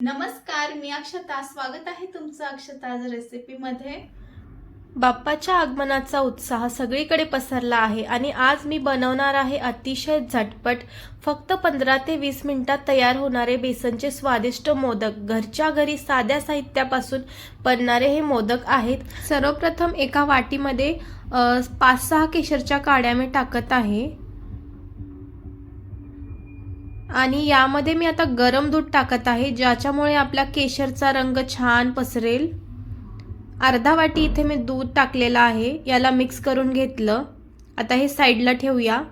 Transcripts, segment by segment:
नमस्कार मी अक्षता. स्वागत आहे तुमचं अक्षताज रेसिपीमध्ये. बाप्पाच्या आगमनाचा उत्साह सगळीकडे पसरला आहे आणि आज मी बनवणार आहे अतिशय झटपट फक्त पंधरा ते वीस मिनिटात तयार होणारे बेसनचे स्वादिष्ट मोदक. घरच्या घरी साध्या साहित्यापासून बनणारे हे मोदक आहेत. सर्वप्रथम एका वाटीमध्ये पाच सहा केशरच्या काड्या मी टाकत आहे. आणि यामध्ये मी आता गरम दूध टाकत आहे ज्याच्यामुळे आपला केशरचा रंग छान पसरेल. अर्धा वाटी इथे मी दूध टाकलेलं आहे याला मिक्स करून घेतलं. आता हे साईडला ठेवूया.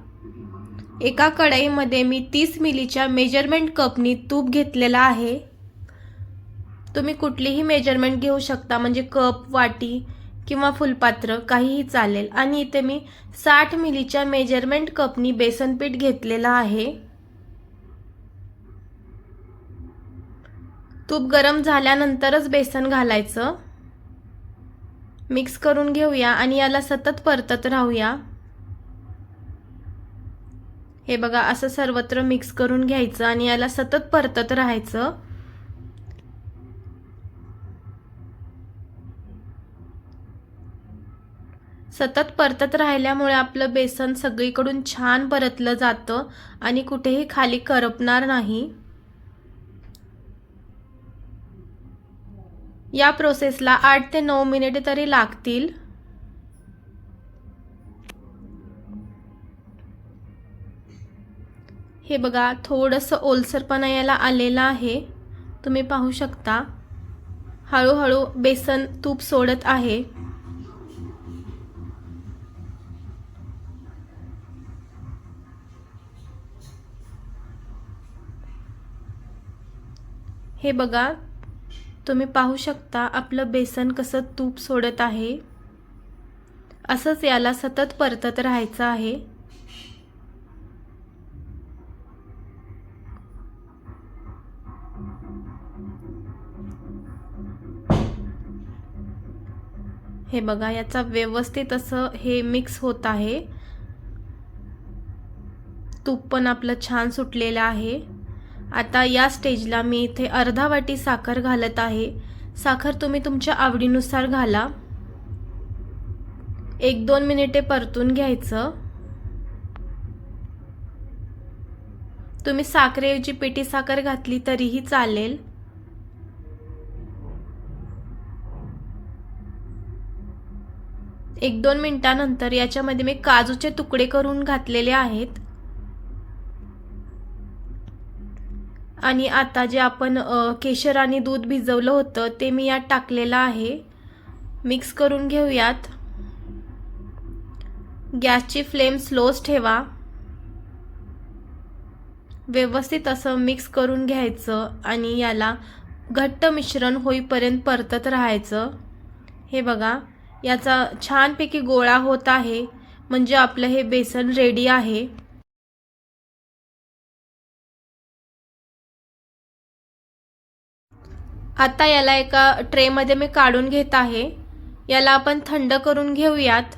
एका कढईमध्ये मी तीस मिलीच्या मेजरमेंट कपनी तूप घेतलेला आहे. तुम्ही कुठलीही मेजरमेंट घेऊ शकता म्हणजे कप वाटी किंवा फुलपात्र काहीही चालेल. आणि इथे मी साठ मिलीच्या मेजरमेंट कपनी बेसनपीठ घेतलेलं आहे. तूप गरम झाल्यानंतरच बेसन घालायचं. मिक्स करून घेऊया आणि याला सतत परतत राहूया. हे बघा असं सर्वत्र मिक्स करून घ्यायचं आणि याला सतत परतत राहायचं. सतत परतत राहिल्यामुळे आपलं बेसन सगळीकडून छान परतलं जातं आणि कुठेही खाली करपणार नाही. या प्रोसेसला आठ ते नऊ मिनिटे तरी लागतील. हे बघा थोडंसं ओलसरपणा याला आलेला आहे. तुम्ही पाहू शकता. हळूहळू बेसन तूप सोडत आहे. हे बघा तुम्ही पाहू शकता आपलं बेसन कसं तूप सोडत आहे. असंच याला सतत परतत राहायचं आहे. हे बघा याचा व्यवस्थित असं हे मिक्स होत आहे. तूप पण आपलं छान सुटलेलं आहे. आता या स्टेजला मी इथे अर्धा वाटी साखर घालत आहे. साखर तुम्ही तुमच्या आवडीनुसार घाला. एक दोन मिनिटे परतून घ्यायचं. तुम्ही साखरेऐवजी पेटी साखर घातली तरीही चालेल. एक दोन मिनिटानंतर याच्यामध्ये मी काजूचे तुकडे करून घातलेले आहेत. आणि आता जे आपण केशर आणि दूध भिजवलं होतं ते मी यात टाकलेलं आहे. मिक्स करून घेऊयात. गॅसची फ्लेम स्लोच ठेवा. व्यवस्थित असं मिक्स करून घ्यायचं आणि याला घट्ट मिश्रण होईपर्यंत परतत राहायचं. हे बघा याचा छानपैकी गोळा होत आहे. म्हणजे आपलं हे बेसन रेडी आहे. आता याला एका ट्रेमध्ये मी काढून घेत आहे. याला आपण थंड करून घेऊयात.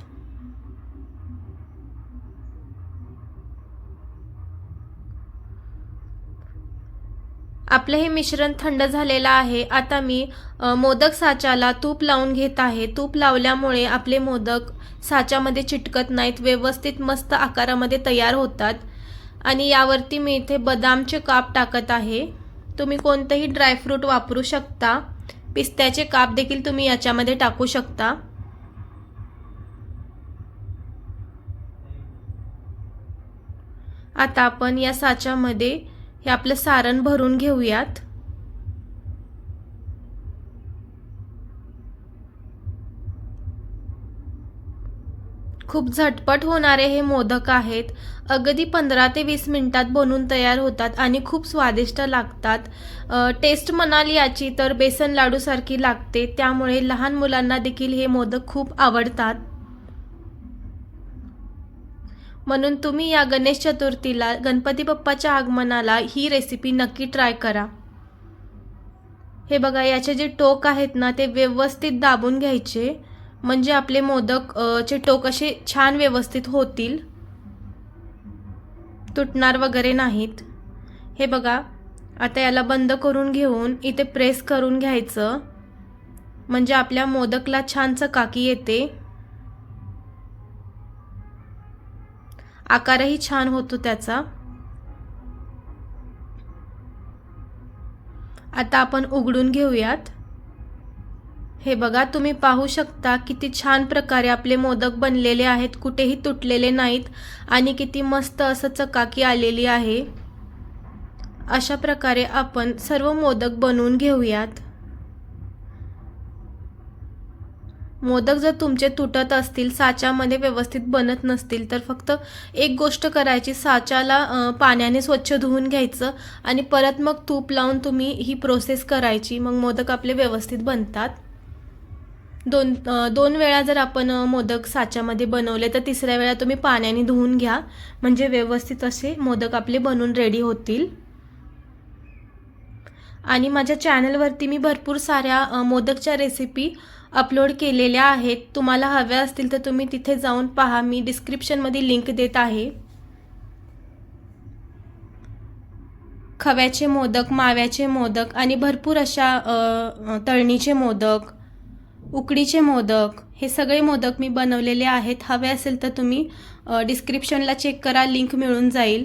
आपलं हे मिश्रण थंड झालेलं आहे. आता मी मोदक साच्याला तूप लावून घेत आहे. तूप लावल्यामुळे आपले मोदक साच्यामध्ये चिटकत नाहीत. व्यवस्थित मस्त आकारामध्ये तयार होतात. आणि यावरती मी इथे बदामचे काप टाकत आहे. तुम्ही कोणतंही ड्रायफ्रूट वापरू शकता. पिस्त्याचे काप देखील तुम्ही याच्यामध्ये टाकू शकता. आता आपण या साच्यामध्ये हे आपलं सारण भरून घेऊयात. खूप झटपट होणारे हे मोदक आहेत. अगदी पंधरा ते वीस मिनटात बनून तयार होतात आणि खूप स्वादिष्ट लागतात. टेस्ट म्हणाल याची तर बेसन लाडूसारखी लागते. त्यामुळे लहान मुलांना देखील हे मोदक खूप आवडतात. म्हणून तुम्ही या गणेश चतुर्थीला गणपती बाप्पाच्या आगमनाला ही रेसिपी नक्की ट्राय करा. हे बघा याचे जे टोक आहेत ना ते व्यवस्थित दाबून घ्यायचे. म्हणजे आपले मोदक चे टोक असे छान व्यवस्थित होतील. तुटणार वगैरे नाहीत. हे बघा आता याला बंद करून घेऊन इथे प्रेस करून घ्यायचं. म्हणजे आपल्या मोदकला छान चकाकी येते. आकारही छान होतो त्याचा. आता आपण उघडून घेऊयात. हे बघा तुम्ही पाहू शकता किती छान प्रकारे आपले मोदक बनलेले आहेत कुठेही तुटलेले नाहीत आणि किती मस्त असं चकाकी आलेली आहे. अशा प्रकारे आपण सर्व मोदक बनवून घेऊयात. मोदक जर तुमचे तुटत असतील साच्यामध्ये व्यवस्थित बनत नसतील तर फक्त एक गोष्ट करायची साच्याला पाण्याने स्वच्छ धुवून घ्यायचं आणि परत मग तूप लावून तुम्ही ही प्रोसेस करायची. मग मोदक आपले व्यवस्थित बनतात. दोन दोन वेळा जर आपण मोदक साच्यामध्ये बनवले तर तिसऱ्या वेळा तुम्ही पाण्याने धुवून घ्या. म्हणजे व्यवस्थित असे मोदक आपले बनून रेडी होतील. आणि माझ्या चॅनलवरती मी भरपूर साऱ्या मोदकच्या रेसिपी अपलोड केलेल्या आहेत. तुम्हाला हव्या असतील तर तुम्ही तिथे जाऊन पहा. मी डिस्क्रिप्शनमध्ये लिंक देत आहे. खव्याचे मोदक माव्याचे मोदक आणि भरपूर अशा तळणीचे मोदक. उकडीचे मोदक हे सगळे मोदक मी बनवलेले आहेत. हवे असेल तर तुम्ही डिस्क्रिप्शनला चेक करा लिंक मिळून जाईल.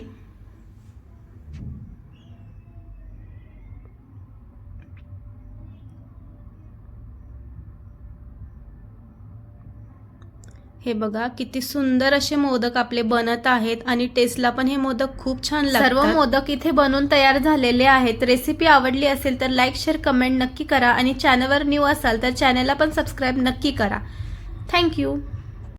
हे बघा किती सुंदर असे मोदक आपले बनत आहेत आणि टेस्टला पण हे मोदक खूप छान लागतात. सर्व मोदक इथे बनून तयार झालेले आहेत. रेसिपी आवडली असेल तर लाईक शेअर कमेंट नक्की करा आणि चॅनलवर न्यू असाल तर चॅनलला पण सबस्क्राईब नक्की करा. थँक्यू